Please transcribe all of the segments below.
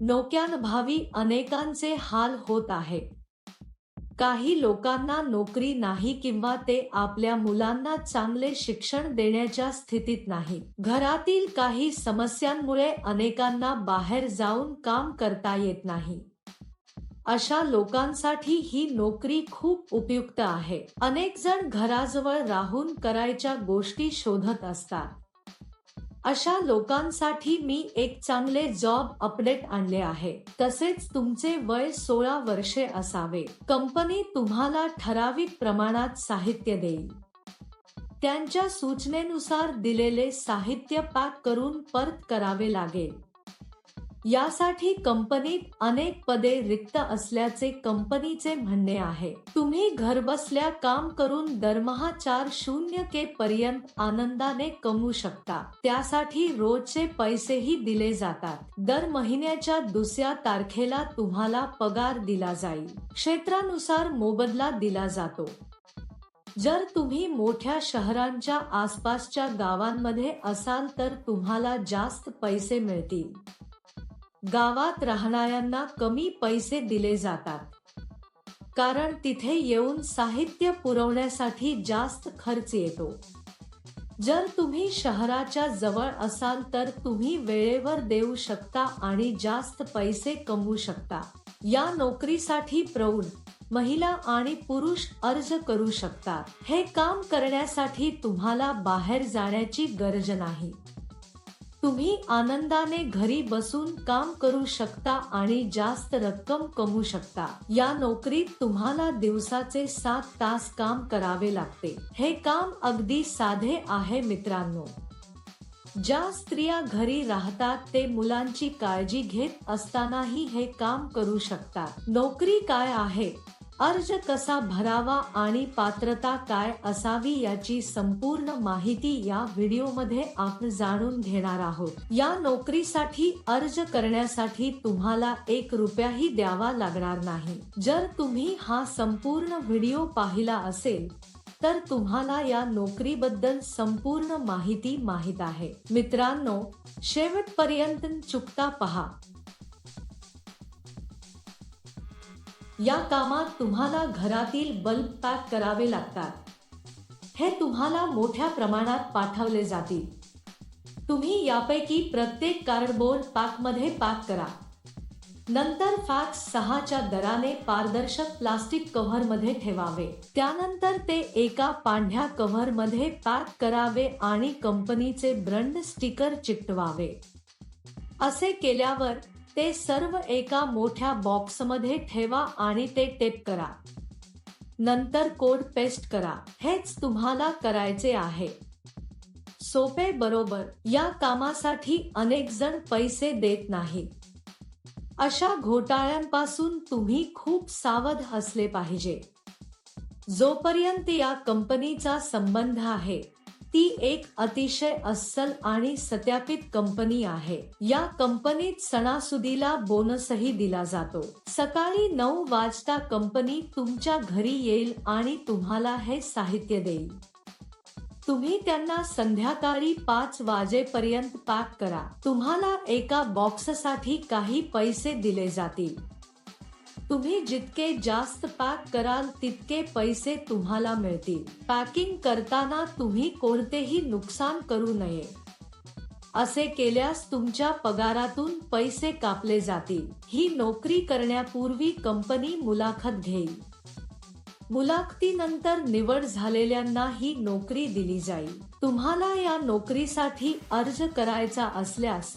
नोक्यांभावी अनेकांचे हाल होत आहे. काही लोकांना नोकरी नाही किंवा ते आपल्या मुलांना चांगले शिक्षण देण्याच्या स्थितीत नाही. घरातील काही समस्यांमुळे अनेकांना बाहेर जाऊन काम करता येत नाही. अशा लोकांसाठी ही नोकरी खूप उपयुक्त आहे. अनेक जण घराजवळ राहून करायच्या गोष्टी शोधत असतात. अशा लोकांसाठी मी एक चांगले जॉब अपडेट आणले आहे. तसेच तुमचे वय सोळा वर्षे असावे. कंपनी तुम्हाला ठराविक प्रमाणात साहित्य देईल. त्यांच्या सूचनेनुसार दिलेले साहित्य पॅक करून परत करावे लागेल. यासाठी कंपनीत अनेक पदे रिक्त असल्याचे कंपनीचे म्हणणे आहे. तुम्ही घरबसल्या काम करून दरमहा चार शून्य के पर्यंत आनंदाने कमवू शकता. त्यासाठी रोजचे पैसेही दिले जातात. दर महिन्याच्या दुसऱ्या तारखेला तुम्हाला पगार दिला जाईल. क्षेत्रानुसार मोबदला दिला जातो. जर तुम्ही मोठ्या शहरांच्या आसपासच्या गावांमध्ये असाल तर तुम्हाला जास्त पैसे मिळतील. गावात राहणाऱ्यांना कमी पैसे दिले जातात. कारण तिथे येऊन साहित्य पुरवण्यासाठी जास्त खर्च येतो. जर तुम्ही शहराच्या जवळ असाल तर तुम्ही वेळेवर देऊ शकता आणि जास्त पैसे कमवू शकता. या नोकरीसाठी प्रौढ महिला आणि पुरुष अर्ज करू शकतात. हे काम करण्यासाठी तुम्हाला बाहेर जाण्याची गरज नाही. तुम्ही आनंदाने घरी बसून काम करू शकता आणि जास्त रक्कम कमवू शकता. या नोकरीत तुम्हाला दिवसाचे सात तास काम करावे लागते. हे काम अगदी साधे आहे मित्रांनो. ज्या स्त्रिया घरी राहतात ते मुलांची काळजी घेत असतानाही हे काम करू शकतात. नोकरी काय आहे? अर्ज कसा भरावा आणि पात्रता काय असावी याची संपूर्ण माहिती या व्हिडिओमध्ये आपण जाणून घेणार आहोत. या नोकरीसाठी अर्ज करण्यासाठी तुम्हाला एक रुपयाही द्यावा लागणार नाही. जर तुम्ही हा संपूर्ण व्हिडिओ पाहिला असेल तर तुम्हाला या नोकरीबद्दल संपूर्ण माहिती माहीत आहे. मित्रांनो शेवटपर्यंत चुकता पहा. या कामात तुम्हाला घरातील बल्ब पॅक करावे लागतात. हे तुम्हाला मोठ्या प्रमाणात पाठवले जातील. तुम्ही यापैकी प्रत्येक कार्डबोर्ड पॅकमध्ये पॅक करा. नंतर फॅक्स सहाच्या दराने पारदर्शक प्लास्टिक कव्हरमध्ये ठेवावे. त्यानंतर ते एका पांढ्या कव्हरमध्ये पॅक करावे आणि कंपनीचे ब्रंड स्टिकर चिकटवावे असे केल्यावर ते सर्व एका मोठ्या बॉक्समध्ये ठेवा आणि ते टेप करा. नंतर कोड पेस्ट करा. हेच तुम्हाला करायचे आहे. सोपे बरोबर. या कामासाठी अनेक जण पैसे देत नाही. अशा घोटाळ्यांपासून तुम्ही खूप सावध असले पाहिजे. जोपर्यंत या कंपनीचा संबंध आहे ती एक अतिशय अस्सल आणि सत्यापित कंपनी आहे. या कंपनीत सणासुदीला बोनसही दिला जातो. सकाळी नऊ वाजता कंपनी तुमच्या घरी येईल आणि तुम्हाला हे साहित्य देईल. तुम्ही त्यांना संध्याकाळी पाच वाजेपर्यंत पॅक करा. तुम्हाला एका बॉक्ससाठी काही पैसे दिले जातील. तुम्ही जितके जास्त पॅक कराल तितके पैसे तुम्हाला मिळतील. पॅकिंग करताना तुम्ही कोणतेही नुकसान करू नये. असे केल्यास तुमच्या पगारातून पैसे कापले जातील. ही नोकरी करण्यापूर्वी कंपनी मुलाखत घेईल. मुलाखतीनंतर निवड झालेल्यांना ही नोकरी दिली जाईल. तुम्हाला या नोकरीसाठी अर्ज करायचा असल्यास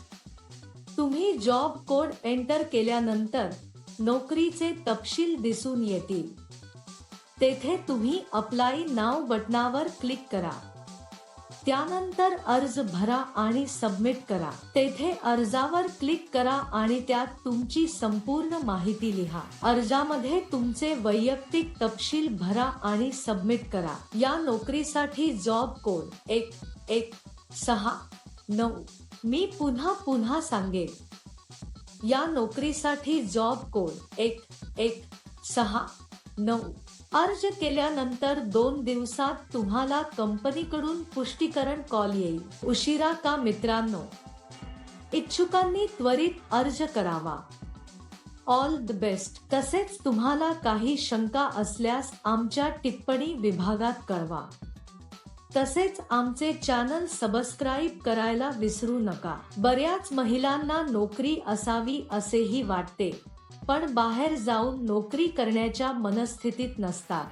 तुम्ही जॉब कोड एंटर केल्यानंतर नोकरीचे तपशील दिसून येतील. तेथे तुम्ही अप्लाय नाव बटनावर क्लिक करा. त्यानंतर अर्ज भरा आणि सबमिट करा. तेथे अर्जावर क्लिक करा आणि त्यात तुमची संपूर्ण माहिती लिहा. अर्जामध्ये तुमचे वैयक्तिक तपशील भरा आणि सबमिट करा. या नोकरीसाठी जॉब कोड एक एक सहा नऊ मी पुन्हा पुन्हा सांगेन. या नोकरीसाठी जॉब कोड एक एक सहा नऊ. अर्ज केल्यानंतर दोन दिवसात तुम्हाला कंपनीकडून पुष्टीकरण कॉल येईल. उशिरा का मित्रांनो? इच्छुकांनी त्वरित अर्ज करावा. ऑल द बेस्ट तसेच तुम्हाला काही शंका असल्यास आमच्या टिप्पणी विभागात कळवा. तसेच आमचे चॅनल सबस्क्राईब करायला विसरू नका. बऱ्याच महिलांना नोकरी असावी असेही वाटते पण बाहेर जाऊन नोकरी करण्याच्या मनस्थितीत नसतात.